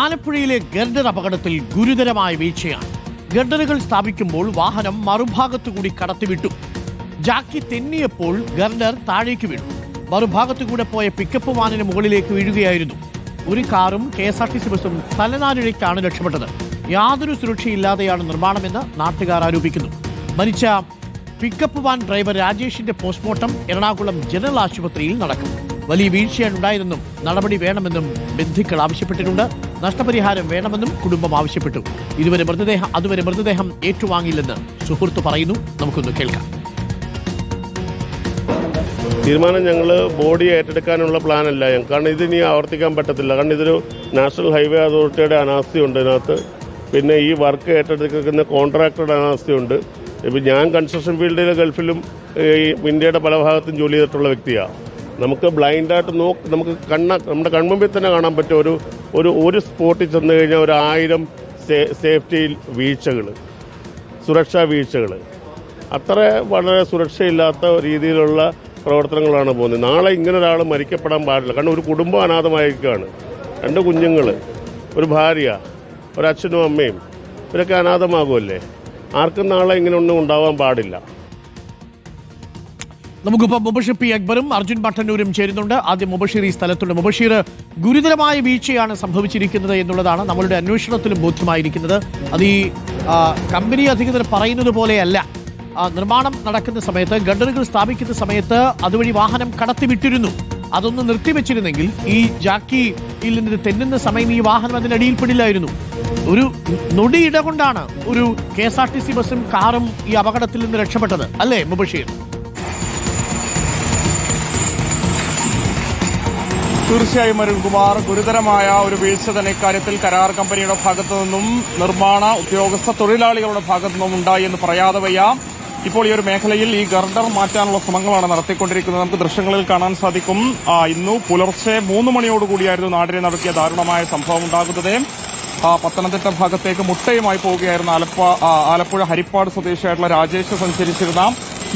ആലപ്പുഴയിലെ ഗർഡർ അപകടത്തിൽ ഗുരുതരമായ വീഴ്ചയാണ്. ഗർഡറുകൾ സ്ഥാപിക്കുമ്പോൾ വാഹനം മറുഭാഗത്തുകൂടി കടത്തിവിട്ടു. ജാക്കി തെന്നിയപ്പോൾ ഗർഡർ താഴേക്ക് വീണു. മറുഭാഗത്തുകൂടെ പോയ പിക്കപ്പ് വാനിന് മുകളിലേക്ക് വീഴുകയായിരുന്നു. ഒരു കാറും K S R T C ബസും തലനാരിഴയ്ക്കാണ് രക്ഷപ്പെട്ടത് യാതൊരു സുരക്ഷയില്ലാതെയാണ് നിർമ്മാണമെന്ന് നാട്ടുകാർ ആരോപിക്കുന്നു. മരിച്ച പിക്കപ്പ് വാൻ ഡ്രൈവർ രാജേഷിന്റെ പോസ്റ്റ്മോർട്ടം എറണാകുളം ജനറൽ ആശുപത്രിയിൽ നടക്കും. വലിയ വീഴ്ചയാണ് ഉണ്ടായതെന്നും നടപടി വേണമെന്നും ബന്ധുക്കൾ ആവശ്യപ്പെട്ടിട്ടുണ്ട്. നഷ്ടപരിഹാരം വേണമെന്നും കുടുംബം ആവശ്യപ്പെട്ടു. ഇതുവരെ മൃതദേഹം അതുവരെ മൃതദേഹം ഏറ്റുവാങ്ങില്ലെന്ന് സുഹൃത്ത് പറയുന്നു. നമുക്കൊന്ന് കേൾക്കാം. തീരുമാനം ഞങ്ങൾ ബോഡി ഏറ്റെടുക്കാനുള്ള പ്ലാനല്ല. കാരണം ഇതിനി ആവർത്തിക്കാൻ പറ്റത്തില്ല. കാരണം ഇതൊരു നാഷണൽ ഹൈവേ അതോറിറ്റിയുടെ അനാസ്ഥയുണ്ട് ഇതിനകത്ത്. പിന്നെ ഈ വർക്ക് ഏറ്റെടുക്കുന്ന കോൺട്രാക്ടറുടെ അനാസ്ഥയുണ്ട്. ഇപ്പം ഞാൻ കൺസ്ട്രക്ഷൻ ഫീൽഡിൽ ഗൾഫിലും ഈ ഇന്ത്യയുടെ പല ഭാഗത്തും ജോലി ചെയ്തിട്ടുള്ള വ്യക്തിയാണ് നമുക്ക് ബ്ലൈൻഡായിട്ട് നോ നമുക്ക് കണ്ണ നമ്മുടെ കൺമുമ്പിൽ തന്നെ കാണാൻ പറ്റും ഒരു ഒരു ഒരു സ്പോട്ടിൽ ചെന്ന് കഴിഞ്ഞാൽ ഒരു ആയിരം സേഫ്റ്റി വീഴ്ചകൾ സുരക്ഷാ വീഴ്ചകൾ അത്ര വളരെ സുരക്ഷയില്ലാത്ത രീതിയിലുള്ള പ്രവർത്തനങ്ങളാണ് പോകുന്നത്. നാളെ ഇങ്ങനെ ഒരാൾ മരിക്കപ്പെടാൻ പാടില്ല. കാരണം ഒരു കുടുംബം അനാഥമായിരിക്കുകയാണ്. രണ്ട് കുഞ്ഞുങ്ങൾ ഒരു ഭാര്യ ഒരച്ഛനും അമ്മയും ഇവരൊക്കെ അനാഥമാകുമല്ലേ? ആർക്കും നാളെ ഇങ്ങനെ ഒന്നും ഉണ്ടാവാൻ പാടില്ല. നമുക്കിപ്പോൾ മുബഷീർ പി അക്ബറും അർജുൻ ഭട്ടന്നൂരും ചേരുന്നുണ്ട്. ആദ്യം മുബഷീർ ഈ സ്ഥലത്തുണ്ട്. മുബഷീർ ഗുരുതരമായ വീഴ്ചയാണ് സംഭവിച്ചിരിക്കുന്നത് എന്നുള്ളതാണ് നമ്മളുടെ അന്വേഷണത്തിലും ബോധ്യമായിരിക്കുന്നത്. അത് ഈ കമ്പനി അധികൃതർ പറയുന്നത് പോലെയല്ല. നിർമ്മാണം നടക്കുന്ന സമയത്ത് ഗഡറുകൾ സ്ഥാപിക്കുന്ന സമയത്ത് അതുവഴി വാഹനം കടത്തിവിട്ടിരുന്നു. അതൊന്ന് നിർത്തിവെച്ചിരുന്നെങ്കിൽ ഈ ജാക്കിയിൽ നിന്ന് തെന്നുന്ന സമയം ഈ വാഹനം അതിനടിയിൽപ്പെടില്ലായിരുന്നു ഒരു നൊടിയിട കൊണ്ടാണ് ഒരു K S R T C ബസും കാറും ഈ അപകടത്തിൽ നിന്ന് രക്ഷപ്പെട്ടത്. അല്ലേ മുബഷീർ? തീർച്ചയായും അരുൺകുമാർ ഗുരുതരമായ ഒരു വീഴ്ച തന്നെ ഇക്കാര്യത്തിൽ കരാർ കമ്പനിയുടെ ഭാഗത്തു നിന്നും നിർമ്മാണ ഉദ്യോഗസ്ഥ തൊഴിലാളികളുടെ ഭാഗത്തു നിന്നും ഉണ്ടായി എന്ന് പറയാതെ വയ്യ. ഇപ്പോൾ ഈ ഒരു മേഖലയിൽ ഈ ഗർഡർ മാറ്റാനുള്ള ശ്രമങ്ങളാണ് നടത്തിക്കൊണ്ടിരിക്കുന്നത്. നമുക്ക് ദൃശ്യങ്ങളിൽ കാണാൻ സാധിക്കും. ഇന്ന് പുലർച്ചെ മൂന്ന് മണിയോടുകൂടിയായിരുന്നു നാടിനെ നടത്തിയ ദാരുണമായ സംഭവം ഉണ്ടാകുന്നത്. പത്തനംതിട്ട ഭാഗത്തേക്ക് മുട്ടയുമായി പോവുകയായിരുന്ന ആലപ്പ ആലപ്പുഴ ഹരിപ്പാട് സ്വദേശിയായിട്ടുള്ള രാജേഷ് സഞ്ചരിച്ചിരുന്ന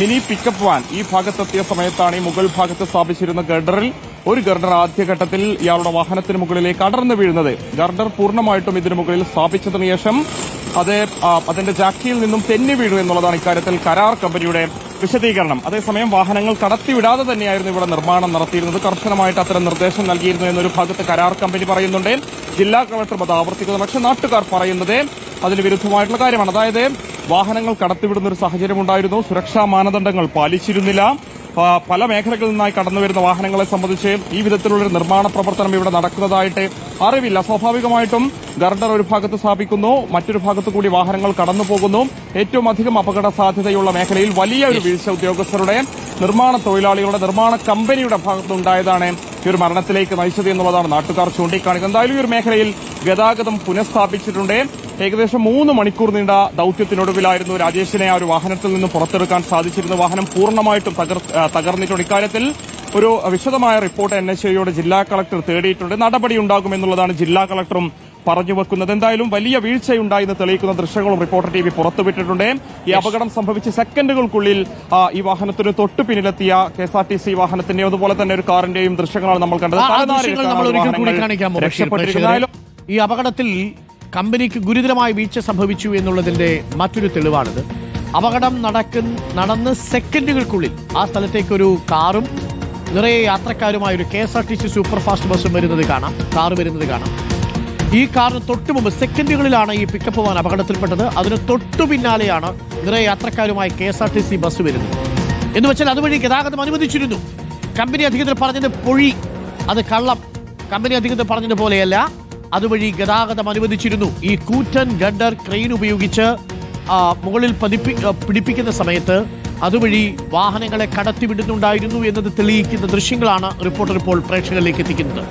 മിനി പിക്കപ്പ് വാൻ ഈ ഭാഗത്തെത്തിയ സമയത്താണ് ഈ മുകൾ ഭാഗത്ത് സ്ഥാപിച്ചിരുന്ന ഗർഡറിൽ ഒരു ഗർഡർ ആദ്യഘട്ടത്തിൽ ഇയാളുടെ വാഹനത്തിന് മുകളിലേക്ക് അടർന്നു വീഴുന്നത്. ഗർഡർ പൂർണമായിട്ടും ഇതിനു മുകളിൽ സ്ഥാപിച്ചതിന് ശേഷം അത് അതിന്റെ ജാക്കിയിൽ നിന്നും തെന്നി വീഴും എന്നുള്ളതാണ് ഇക്കാര്യത്തിൽ കരാർ കമ്പനിയുടെ വിശദീകരണം. അതേസമയം വാഹനങ്ങൾ കടത്തിവിടാതെ തന്നെയായിരുന്നു ഇവിടെ നിർമ്മാണം നടത്തിയിരുന്നത്. കർശനമായിട്ട് അത്തരം നിർദ്ദേശം നൽകിയിരുന്നു എന്നൊരു ഭാഗത്ത് കരാർ കമ്പനി പറയുന്നുണ്ട്. ജില്ലാ കളക്ടർ അത് ആവർത്തിക്കുന്നത് പക്ഷേ നാട്ടുകാർ പറയുന്നത് അതിന് വിരുദ്ധമായിട്ടുള്ള കാര്യമാണ്. അതായത് വാഹനങ്ങൾ കടത്തിവിടുന്ന ഒരു സാഹചര്യം ഉണ്ടായിരുന്നു സുരക്ഷാ മാനദണ്ഡങ്ങൾ പാലിച്ചിരുന്നില്ല. പല മേഖലകളിൽ നിന്നായി കടന്നു വരുന്ന വാഹനങ്ങളെ സംബന്ധിച്ച് ഈ വിധത്തിലുള്ള നിർമ്മാണ പ്രവർത്തനം ഇവിടെ നടക്കുന്നതായിട്ട് അറിവില്ല. സ്വാഭാവികമായിട്ടും ഗർഡർ ഒരു ഭാഗത്ത് സ്ഥാപിക്കുന്നു മറ്റൊരു ഭാഗത്തു കൂടി വാഹനങ്ങൾ കടന്നു പോകുന്നു. ഏറ്റവും അധികം അപകട സാധ്യതയുള്ള മേഖലയിൽ വലിയ ഒരു വീഴ്ച ഉദ്യോഗസ്ഥരുടെ നിർമ്മാണ തൊഴിലാളികളുടെ നിർമ്മാണ കമ്പനിയുടെ ഭാഗത്തുണ്ടായതാണ് ഈ ഒരു മരണത്തിലേക്ക് നയിച്ചത് എന്നുള്ളതാണ് നാട്ടുകാർ ചൂണ്ടിക്കാണിക്കുന്നത്. എന്തായാലും ഈ ഒരു മേഖലയിൽ ഗതാഗതം പുനഃസ്ഥാപിച്ചിട്ടുണ്ട്. ഏകദേശം മൂന്ന് മണിക്കൂർ നീണ്ട ദൌത്യത്തിനൊടുവിലായിരുന്നു രാജേഷിനെ ആ ഒരു വാഹനത്തിൽ നിന്ന് പുറത്തെടുക്കാൻ സാധിച്ചിരുന്നത് വാഹനം പൂർണമായിട്ടും തകർന്നിട്ടുണ്ട്. ഇക്കാര്യത്തിൽ ഒരു വിശദമായ റിപ്പോർട്ട് എൻ ജില്ലാ കളക്ടർ തേടിയിട്ടുണ്ട്. നടപടി ഉണ്ടാകുമെന്നുള്ളതാണ് ജില്ലാ കളക്ടറും പറഞ്ഞു വെക്കുന്നത്. എന്തായാലും വലിയ വീഴ്ചയുണ്ടായെന്ന് തെളിയിക്കുന്ന ദൃശ്യങ്ങളും റിപ്പോർട്ടർ ടി വി പുറത്തുവിട്ടിട്ടുണ്ട്. ഈ അപകടം സംഭവിച്ച സെക്കൻഡുകൾക്കുള്ളിൽ ഈ വാഹനത്തിന് തൊട്ടു പിന്നിലെത്തിയ K S R T C വാഹനത്തിന്റെയും അതുപോലെ തന്നെ ഒരു കാറിന്റെയും ദൃശ്യങ്ങളാണ് നമ്മൾ കണ്ടത്. ഈ അപകടത്തിൽ കമ്പനിക്ക് ഗുരുതരമായ വീഴ്ച സംഭവിച്ചു എന്നുള്ളതിന്റെ മറ്റൊരു തെളിവാണിത്. അപകടം നടക്കുന്ന നടന്ന് സെക്കൻഡുകൾക്കുള്ളിൽ ആ സ്ഥലത്തേക്ക് ഒരു കാറും നിറയെ യാത്രക്കാരുമായ ഒരു K S R T C super fast ബസ്സും വരുന്നത് കാണാം. കാർ വരുന്നത് കാണാം. ഈ കാറിന് തൊട്ടു മുമ്പ് സെക്കൻഡുകളിലാണ് ഈ പിക്കപ്പ് വാൻ അപകടത്തിൽപ്പെട്ടത്. അതിന് തൊട്ടു പിന്നാലെയാണ് നിറയെ യാത്രക്കാരുമായി K S R T C bus വരുന്നത്. എന്ന് വെച്ചാൽ അതുവഴി ഗതാഗതം അനുവദിച്ചിരുന്നു. കമ്പനി അധികൃതർ പറഞ്ഞത് പൊഴി അത് കള്ളം. കമ്പനി അധികൃതർ പറഞ്ഞത് പോലെയല്ല അതുവഴി ഗതാഗതം അനുവദിച്ചിരുന്നു. ഈ കൂറ്റൻ ഗഡർ ക്രെയിൻ ഉപയോഗിച്ച് മുകളിൽ പതിപ്പി പിടിപ്പിക്കുന്ന സമയത്ത് അതുവഴി വാഹനങ്ങളെ കടത്തിവിടുന്നുണ്ടായിരുന്നു എന്നത് തെളിയിക്കുന്ന ദൃശ്യങ്ങളാണ് റിപ്പോർട്ടർ ഇപ്പോൾ പ്രേക്ഷകരിലേക്ക് എത്തിക്കുന്നത്.